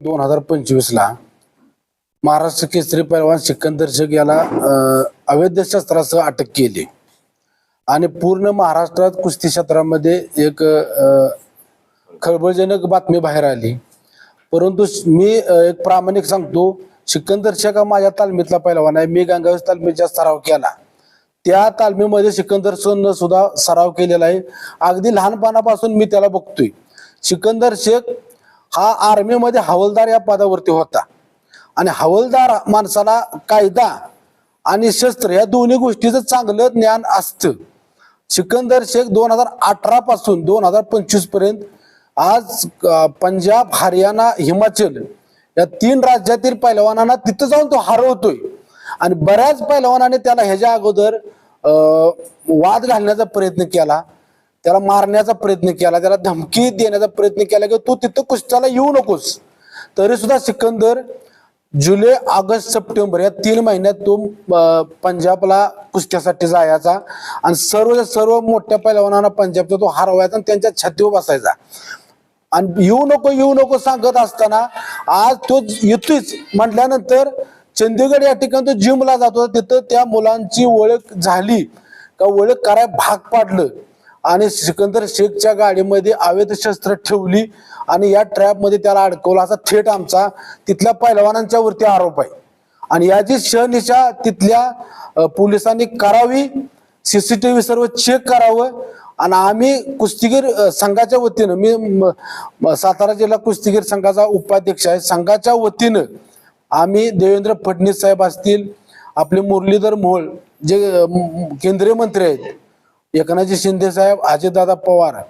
दोन हजार पंचवीसला महाराष्ट्र केसरी पैलवान सिकंदर शेख याला अवैध शस्त्रासह अटक केली. आणि पूर्ण महाराष्ट्रात कुस्ती क्षेत्रामध्ये एक खळबळजनक बातमी बाहेर आली. परंतु मी एक प्रामाणिक सांगतो सिकंदर शेख हा माझ्या तालमीतला पैलवान आहे. मी गंगावीस तालमीचा सराव केला. त्या तालमीमध्ये सिकंदर न सुद्धा सराव केलेला आहे. अगदी लहानपणापासून मी त्याला बघतोय. सिकंदर शेख हा आर्मीमध्ये हवालदार या पदावरती होता. आणि हवालदार माणसाला कायदा आणि शस्त्र या दोन्ही गोष्टीचं चांगलं ज्ञान असतं. सिकंदर शेख दोन हजार अठरा पासून दोन हजार पंचवीसपर्यंत आज पंजाब हरियाणा हिमाचल या तीन राज्यातील पैलवानांना तिथं जाऊन तो हरवतोय. आणि बऱ्याच पैलवानाने त्याला ह्याच्या अगोदर वाद घालण्याचा प्रयत्न केला. त्याला मारण्याचा प्रयत्न केला त्याला धमकी देण्याचा प्रयत्न केला की तू तिथं कुस्त्याला येऊ नकोस. तरी सुद्धा सिकंदर जुलै ऑगस्ट सप्टेंबर या तीन महिन्यात तो पंजाबला कुस्त्यासाठी जायचा आणि सर्व सर्व मोठ्या पैलवानांना पंजाबचा तो हरवायचा आणि त्यांच्या छातीवर बसायचा. आणि येऊ नको येऊ नको सांगत असताना आज तो येतोच. म्हटल्यानंतर चंदीगड या ठिकाणी तो जिमला जातो. तिथं त्या मुलांची ओळख झाली. का ओळख कराय भाग पाडलं. आणि सिकंदर शेखच्या गाडीमध्ये अवैध शस्त्र ठेवली आणि या ट्रॅपमध्ये त्याला अडकवलं. असा थेट आमचा तिथल्या पैलवानांच्या वरती आरोप आहे. आणि याची शहनिशा तिथल्या पोलिसांनी करावी सीसीटीव्ही सर्व चेक करावं आणि आम्ही कुस्तीगीर संघाच्या वतीनं मी म- सातारा जिल्हा कुस्तीगीर संघाचा उपाध्यक्ष आहे. संघाच्या वतीनं आम्ही देवेंद्र फडणवीस साहेब असतील आपले मुरलीधर मोहोळ जे केंद्रीय मंत्री आहेत एकनाथजी शिंदे साहेब अजितदादा पवार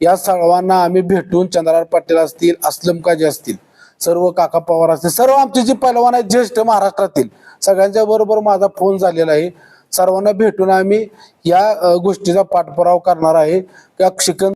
या सर्वांना आम्ही भेटून चंद्रार पाटील असतील असलम काजी असतील सर्व काका पवार असतील सर्व आमचे जे पैलवान आहेत ज्येष्ठ महाराष्ट्रातील सगळ्यांच्या बरोबर माझा फोन झालेला आहे. सर्वांना भेटून आम्ही या गोष्टीचा पाठपुरावा करणार आहे. त्या शिकन